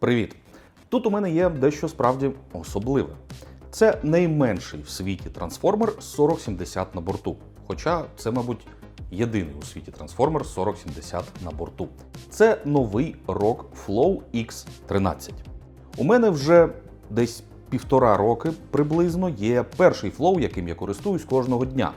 Привіт! Тут у мене є дещо справді особливе. Це найменший в світі трансформер 4070 на борту. Хоча це, мабуть, єдиний у світі трансформер 4070 на борту. Це новий ROG Flow X13. У мене вже десь півтора роки приблизно є перший флоу, яким я користуюсь кожного дня.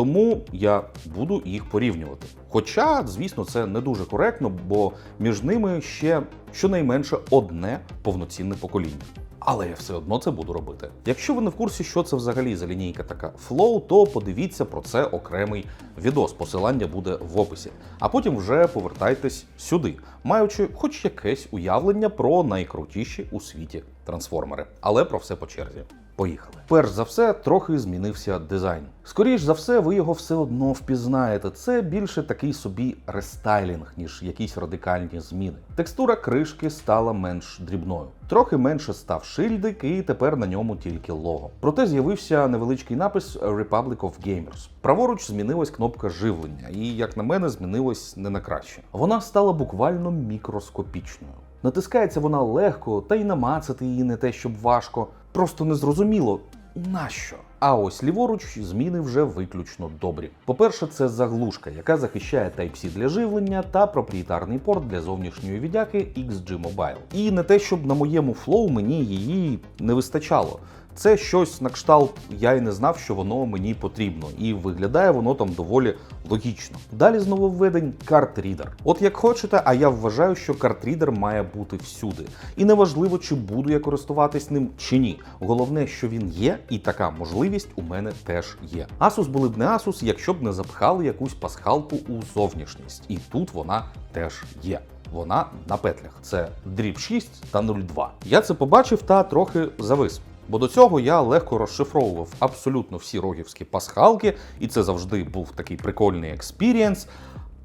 Тому я буду їх порівнювати. Хоча, звісно, це не дуже коректно, бо між ними ще щонайменше одне повноцінне покоління. Але я все одно це буду робити. Якщо ви не в курсі, що це взагалі за лінійка така Flow, то подивіться про це окремий відос. Посилання буде в описі. А потім вже повертайтесь сюди, маючи хоч якесь уявлення про найкрутіші у світі трансформери. Але про все по черзі. Поїхали. Перш за все, трохи змінився дизайн. Скоріш за все, ви його все одно впізнаєте. Це більше такий собі рестайлінг, ніж якісь радикальні зміни. Текстура кришки стала менш дрібною. Трохи менше став шильдик, і тепер на ньому тільки лого. Проте з'явився невеличкий напис Republic of Gamers. Праворуч змінилась кнопка живлення, і, як на мене, змінилась не на краще. Вона стала буквально мікроскопічною. Натискається вона легко, та й намацати її не те, щоб важко. Просто незрозуміло, нащо. А ось ліворуч зміни вже виключно добрі. По-перше, це заглушка, яка захищає Type-C для живлення та проприєтарний порт для зовнішньої віддяки XG Mobile. І не те, щоб на моєму флоу мені її не вистачало. Це щось на кшталт, я й не знав, що воно мені потрібно, і виглядає воно там доволі логічно. Далі з нововведень картрідер. От як хочете, а я вважаю, що картрідер має бути всюди. І неважливо, чи буду я користуватись ним чи ні. Головне, що він є, і така можливість у мене теж є. Asus були б не Asus, якщо б не запхали якусь пасхалку у зовнішність. І тут вона теж є. Вона на петлях. Це дріб 6 та 02. Я це побачив та трохи завис. Бо до цього я легко розшифровував абсолютно всі рогівські пасхалки, і це завжди був такий прикольний експірієнс.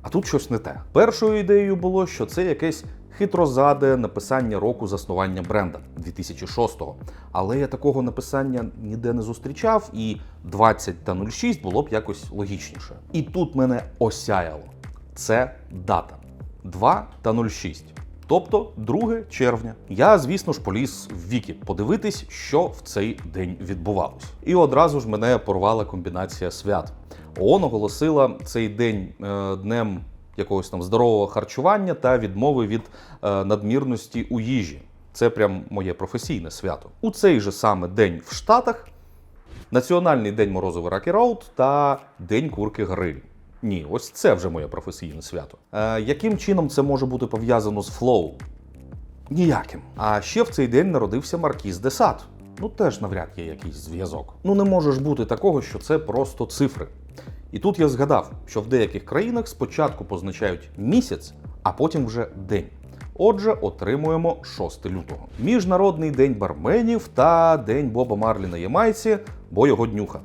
А тут щось не те. Першою ідеєю було, що це якесь хитрозаде написання року заснування бренда 2006-го. Але я такого написання ніде не зустрічав, і 20 та 06 було б якось логічніше. І тут мене осяяло. Це дата 2 та 06. Тобто 2 червня. Я, звісно ж, поліз в віки подивитись, що в цей день відбувалось. І одразу ж мене порвала комбінація свят. ООН оголосила цей день е, днем якогось там здорового харчування та відмови від е, надмірності у їжі. Це прям моє професійне свято. У цей же саме день в Штатах Національний день морозовий Ракі Роуд та День курки гриль. Ні, ось це вже моє професійне свято. Е, яким чином це може бути пов'язано з флоу? Ніяким. А ще в цей день народився Маркіз де Сад. Ну теж навряд є якийсь зв'язок. Ну не може ж бути такого, що це просто цифри. І тут я згадав, що в деяких країнах спочатку позначають місяць, а потім вже день. Отже, отримуємо 6 лютого. Міжнародний день барменів та День Боба Марлі на Ямайці, бо його днюха.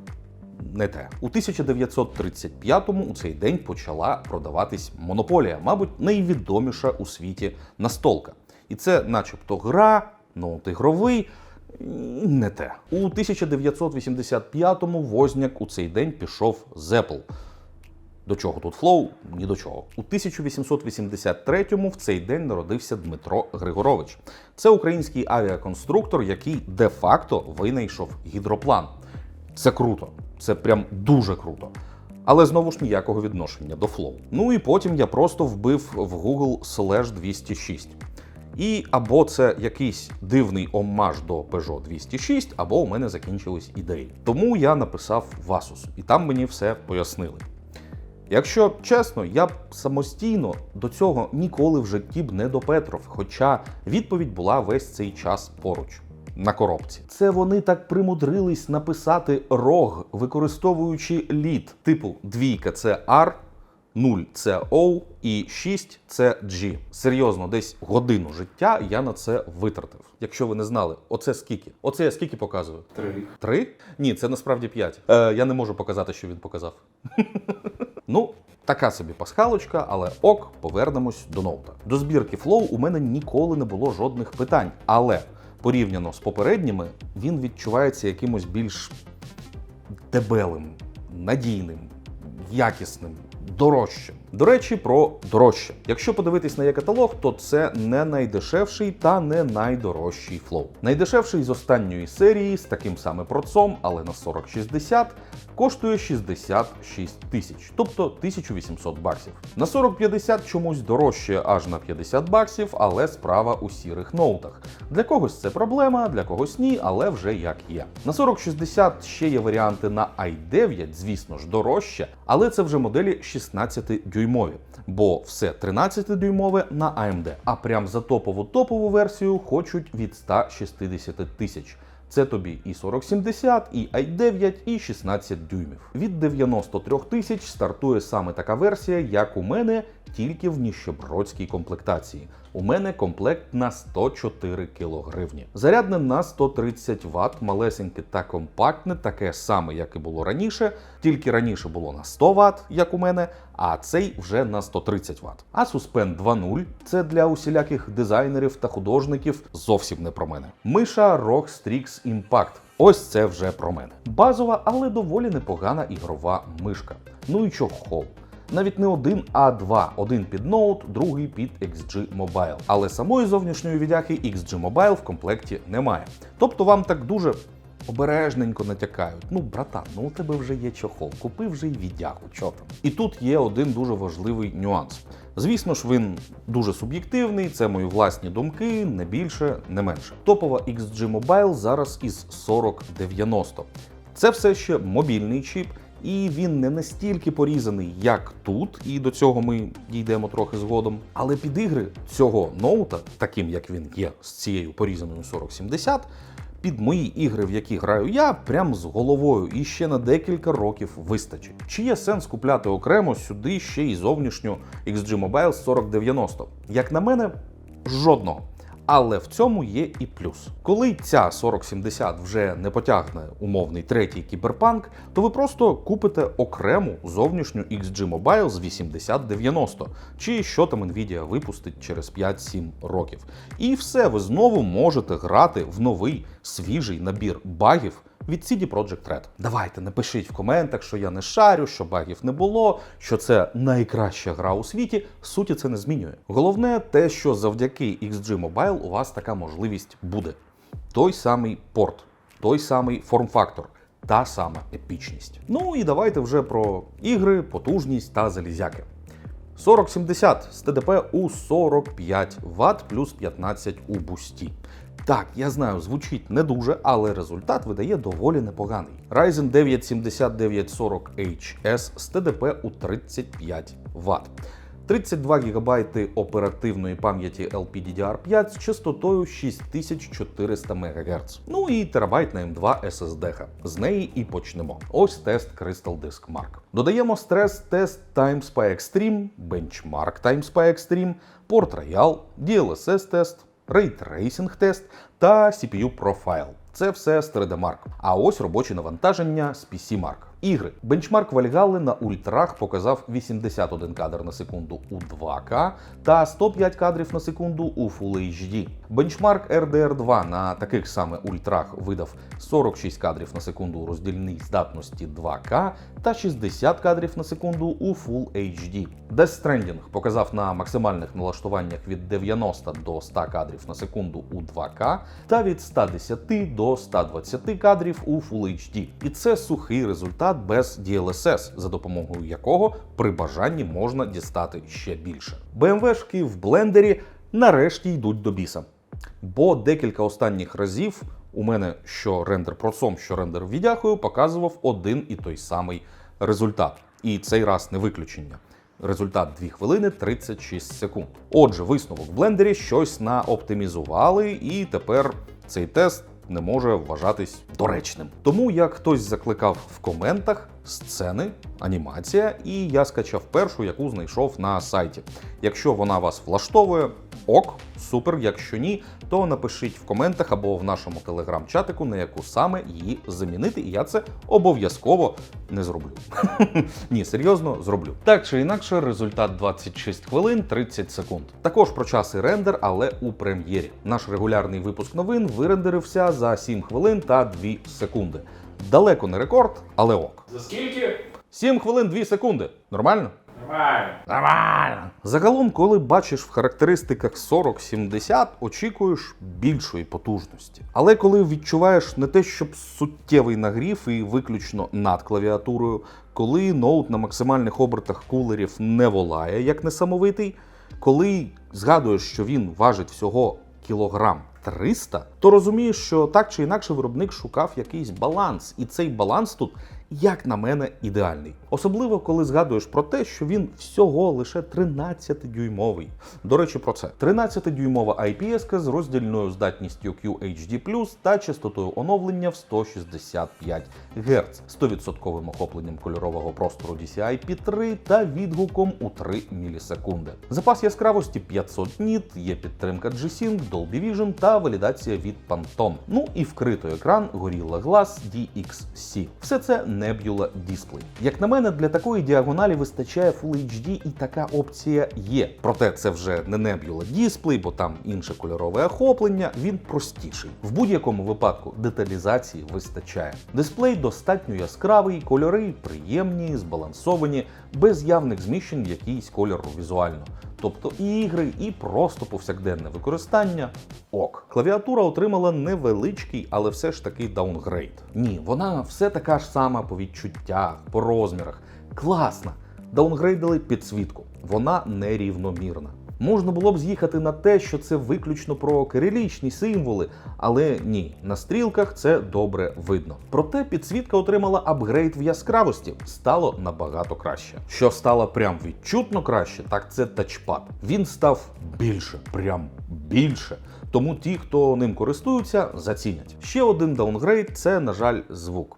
Не те. У 1935-му у цей день почала продаватись монополія, мабуть, найвідоміша у світі настолка. І це, начебто, гра, ноут ігровий. Не те. У 1985-му Возняк у цей день пішов з Apple. До чого тут флоу? Ні до чого. У 1883-му в цей день народився Дмитро Григорович. Це український авіаконструктор, який де-факто винайшов гідроплан. Це круто, це прям дуже круто. Але знову ж ніякого відношення до флоу. Ну і потім я просто вбив в Google Slash 206. І або це якийсь дивний оммаж до Peugeot 206, або у мене закінчились ідеї. Тому я написав в Asus, і там мені все пояснили. Якщо чесно, я б самостійно до цього ніколи в житті б не допетров, хоча відповідь була весь цей час поруч. На коробці. Це вони так примудрились написати рог, використовуючи лід. Типу двійка це R, 0 це O і 6 це G. Серйозно, десь годину життя я на це витратив. Якщо ви не знали, оце скільки? Оце я скільки показую? Три. Три? Ні, це насправді п'ять. Е, я не можу показати, що він показав. ну, така собі пасхалочка, але ок, повернемось до ноута. До збірки Flow у мене ніколи не було жодних питань, але порівняно з попередніми, він відчувається якимось більш дебелим, надійним, якісним. дорожчим. До речі, про дорожче. Якщо подивитись на є каталог, то це не найдешевший та не найдорожчий флоу. Найдешевший з останньої серії з таким самим процом, але на 4060, коштує 66 тисяч, тобто 1800 баксів. На 4050 чомусь дорожче аж на 50 баксів, але справа у сірих ноутах. Для когось це проблема, для когось ні, але вже як є. На 4060 ще є варіанти на i9, звісно ж, дорожче, але це вже моделі 16-дюймові, бо все 13-дюймове на AMD. А прям за топову топову версію хочуть від 160 тисяч. Це тобі і 4070, і i9, і 16 дюймів. Від 93 тисяч стартує саме така версія, як у мене, тільки в ніщебродській комплектації. У мене комплект на 104 кг. Зарядне на 130 Вт, малесеньке та компактне, таке саме, як і було раніше, тільки раніше було на 100 Вт, як у мене, а цей вже на 130 Вт. А Suspend 2.0 це для усіляких дизайнерів та художників зовсім не про мене. Миша ROG Strix Impact. Ось це вже про мене. Базова, але доволі непогана ігрова мишка. Ну і чохол. Навіть не один, а два. Один під ноут, другий під XG Mobile. Але самої зовнішньої відяхи XG Mobile в комплекті немає. Тобто вам так дуже обережненько натякають. Ну, братан, ну у тебе вже є чохол, купи вже й віддяку, чо там. І тут є один дуже важливий нюанс. Звісно ж, він дуже суб'єктивний, це мої власні думки, не більше, не менше. Топова XG Mobile зараз із 4090. Це все ще мобільний чіп, і він не настільки порізаний, як тут, і до цього ми дійдемо трохи згодом. Але під ігри цього ноута, таким як він є з цією порізаною 4070, під мої ігри, в які граю я, прям з головою і ще на декілька років вистачить. Чи є сенс купляти окремо сюди ще й зовнішню XG Mobile 4090? Як на мене, жодного. Але в цьому є і плюс. Коли ця 4070 вже не потягне умовний третій кіберпанк, то ви просто купите окрему зовнішню XG Mobile з 8090, чи що там Nvidia випустить через 5-7 років. І все, ви знову можете грати в новий свіжий набір багів. Від CD Projekt Red. Давайте напишіть в коментах, що я не шарю, що багів не було, що це найкраща гра у світі. Суті це не змінює. Головне те, що завдяки XG Mobile у вас така можливість буде. Той самий порт, той самий форм-фактор, та сама епічність. Ну і давайте вже про ігри, потужність та залізяки. 4070 з ТДП у 45 Вт плюс 15 у бусті. Так, я знаю, звучить не дуже, але результат видає доволі непоганий. Ryzen 9 7940HS з ТДП у 35 Вт. 32 ГБ оперативної пам'яті LPDDR5 з частотою 6400 МГц. Ну і терабайт на M2 SSD. З неї і почнемо. Ось тест Crystal Disk Mark. Додаємо стрес-тест TimeSpy Extreme, Benchmark TimeSpy Extreme, Port Royal, DLSS тест, Tracing тест та CPU Profile. Це все з 3D Mark. А ось робочі навантаження з PC Mark. Ігри. Бенчмарк Вальгалли на ультрах показав 81 кадр на секунду у 2К та 105 кадрів на секунду у Full HD. Бенчмарк RDR 2 на таких саме ультрах видав 46 кадрів на секунду у роздільній здатності 2К та 60 кадрів на секунду у Full HD. Death Stranding показав на максимальних налаштуваннях від 90 до 100 кадрів на секунду у 2К та від 110 до 120 кадрів у Full HD. І це сухий результат без DLSS, за допомогою якого при бажанні можна дістати ще більше. BMW-шки в блендері нарешті йдуть до біса. Бо декілька останніх разів у мене що рендер процом, що рендер відяхою показував один і той самий результат. І цей раз не виключення. Результат 2 хвилини 36 секунд. Отже, висновок в блендері щось наоптимізували, і тепер цей тест не може вважатись доречним. Тому як хтось закликав в коментах сцени, анімація, і я скачав першу, яку знайшов на сайті. Якщо вона вас влаштовує, ок, супер. Якщо ні, то напишіть в коментах або в нашому телеграм-чатику, на яку саме її замінити, і я це обов'язково не зроблю. Ні, серйозно зроблю. Так чи інакше, результат 26 хвилин 30 секунд. Також про час і рендер, але у прем'єрі. Наш регулярний випуск новин вирендерився за 7 хвилин та 2 секунди. Далеко не рекорд, але ок. За скільки? 7 хвилин 2 секунди. Нормально? Нормально. Загалом, коли бачиш в характеристиках 4070, очікуєш більшої потужності. Але коли відчуваєш не те, щоб суттєвий нагрів і виключно над клавіатурою, коли ноут на максимальних обертах кулерів не волає, як несамовитий, коли згадуєш, що він важить всього кілограм 300, то розумієш, що так чи інакше виробник шукав якийсь баланс, і цей баланс тут, як на мене, ідеальний. Особливо коли згадуєш про те, що він всього лише 13-дюймовий. До речі, про це 13-дюймова IPS з роздільною здатністю QHD+, та частотою оновлення в 165 Гц, 100% охопленням кольорового простору DCI-P3 та відгуком у 3 мілісекунди. Запас яскравості 500 ніт, є підтримка G-Sync, Dolby Vision та валідація від Pantone. Ну і вкритий екран Gorilla Glass DXC. Все це Nebula Display. Як на мене, для такої діагоналі вистачає Full HD і така опція є. Проте це вже не Nebula Display, бо там інше кольорове охоплення, він простіший. В будь-якому випадку деталізації вистачає. Дисплей достатньо яскравий, кольори приємні, збалансовані, без явних зміщень в якийсь кольору візуально. Тобто і ігри, і просто повсякденне використання ок. Клавіатура отримала невеличкий, але все ж таки даунгрейд. Ні, вона все така ж сама по відчуттях, по розмірах. Класна. Даунгрейдили підсвітку. Вона нерівномірна. Можна було б з'їхати на те, що це виключно про кирилічні символи, але ні, на стрілках це добре видно. Проте підсвітка отримала апгрейд в яскравості, стало набагато краще. Що стало прям відчутно краще, так це тачпад. Він став більше, прям більше. Тому ті, хто ним користуються, зацінять. Ще один даунгрейд це, на жаль, звук.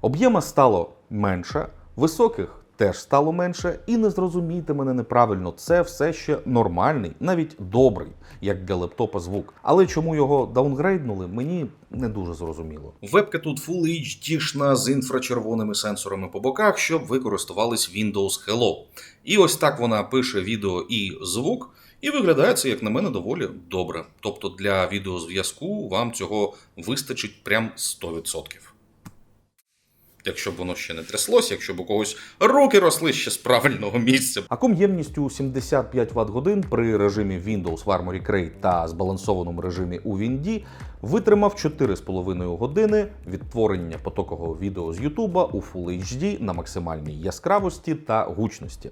Об'єма стало менше, високих теж стало менше, і не зрозумійте мене неправильно, це все ще нормальний, навіть добрий, як для лептопа звук. Але чому його даунгрейднули, мені не дуже зрозуміло. Вебка тут Full HD з інфрачервоними сенсорами по боках, щоб ви користувались Windows Hello. І ось так вона пише відео і звук. І виглядає це, як на мене, доволі добре. Тобто для відеозв'язку вам цього вистачить прям 100%. Якщо б воно ще не тряслося, якщо б у когось руки росли ще з правильного місця. Акум ємністю 75 Вт годин при режимі Windows в Armoury Crate та збалансованому режимі у Windy витримав 4,5 години відтворення потокового відео з YouTube у Full HD на максимальній яскравості та гучності.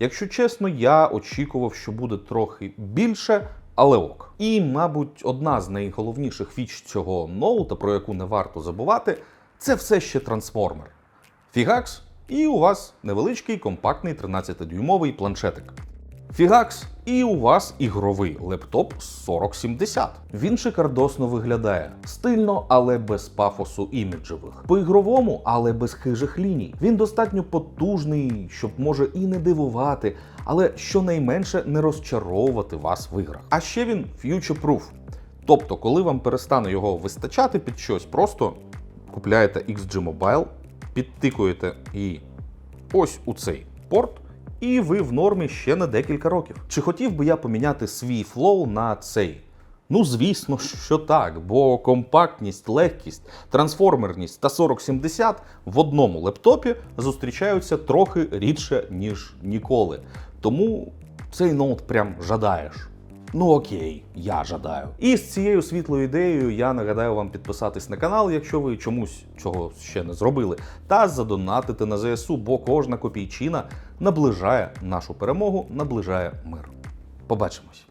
Якщо чесно, я очікував, що буде трохи більше, але ок. І, мабуть, одна з найголовніших фіч цього ноута, про яку не варто забувати, це все ще трансформер. Фігакс, і у вас невеличкий компактний 13-дюймовий планшетик. Фігакс, і у вас ігровий лептоп 4070. Він шикардосно виглядає. Стильно, але без пафосу іміджевих. По-ігровому, але без хижих ліній. Він достатньо потужний, щоб може і не дивувати, але щонайменше не розчаровувати вас в іграх. А ще він future-proof. Тобто, коли вам перестане його вистачати під щось, просто купляєте XG Mobile, підтикуєте її ось у цей порт, і ви в нормі ще на декілька років. Чи хотів би я поміняти свій флоу на цей? Ну, звісно, що так, бо компактність, легкість, трансформерність та 4070 в одному лептопі зустрічаються трохи рідше, ніж ніколи. Тому цей ноут прям жадаєш. Ну окей, я жадаю. І з цією світлою ідеєю я нагадаю вам підписатись на канал, якщо ви чомусь цього ще не зробили, та задонатити на ЗСУ, бо кожна копійчина наближає нашу перемогу, наближає мир. Побачимось.